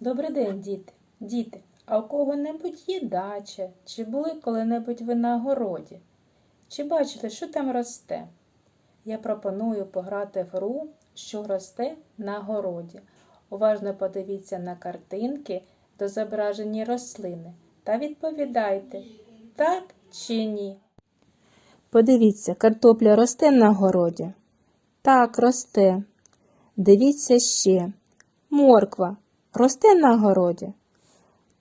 Добрий день, діти. Діти, а у кого-небудь є дача? Чи були коли-небудь ви на городі? Чи бачите, що там росте? Я пропоную пограти в гру, що росте на городі. Уважно подивіться на картинки до зображені рослини та відповідайте, так чи ні. Подивіться, картопля росте на городі. Так, росте. Дивіться ще. Морква росте на городі?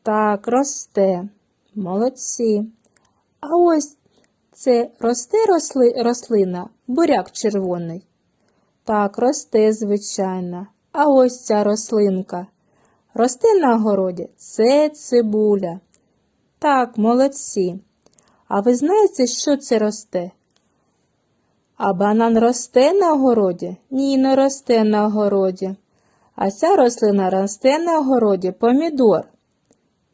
Так, росте. Молодці. А ось це росте росли, рослина, буряк червоний. Так, росте, звичайно. А ось ця рослинка. Росте на городі? Це цибуля. Так, молодці. А ви знаєте, що це росте? А банан росте на городі? Ні, не росте на городі. А ця рослина росте на городі помідор.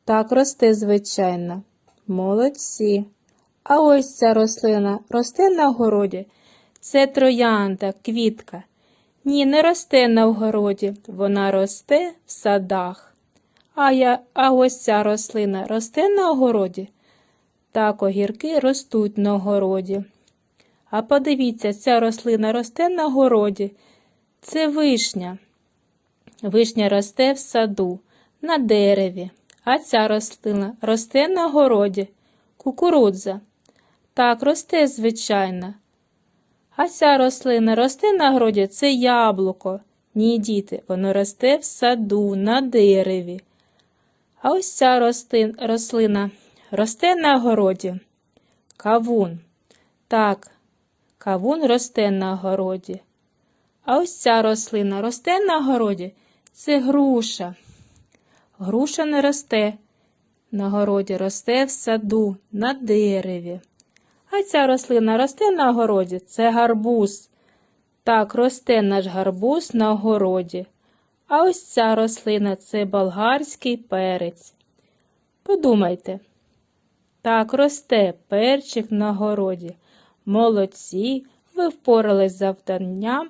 Так росте, звичайно. Молодці. А ось ця рослина росте на городі. Це троянда, квітка. Ні, не росте на городі, вона росте в садах. А, я, а ось ця рослина росте на огороді. Так огірки ростуть на городі. А подивіться, ця рослина росте на городі. Це вишня. Вишня росте в саду, на дереві, а ця рослина росте на городі. Кукурудза. Так, росте, звичайно. А ця рослина росте на городі це яблуко. Ні, діти, воно росте в саду, на дереві. А ось ця рости- рослина росте на городі. Кавун. Так, кавун росте на городі. А ось ця рослина росте на городі. Це груша. Груша не росте на городі, росте в саду, на дереві. А ця рослина росте на городі. Це гарбуз. Так, росте наш гарбуз на городі. А ось ця рослина це болгарський перець. Подумайте. Так, росте перчик на городі. Молодці, ви впорались завданням.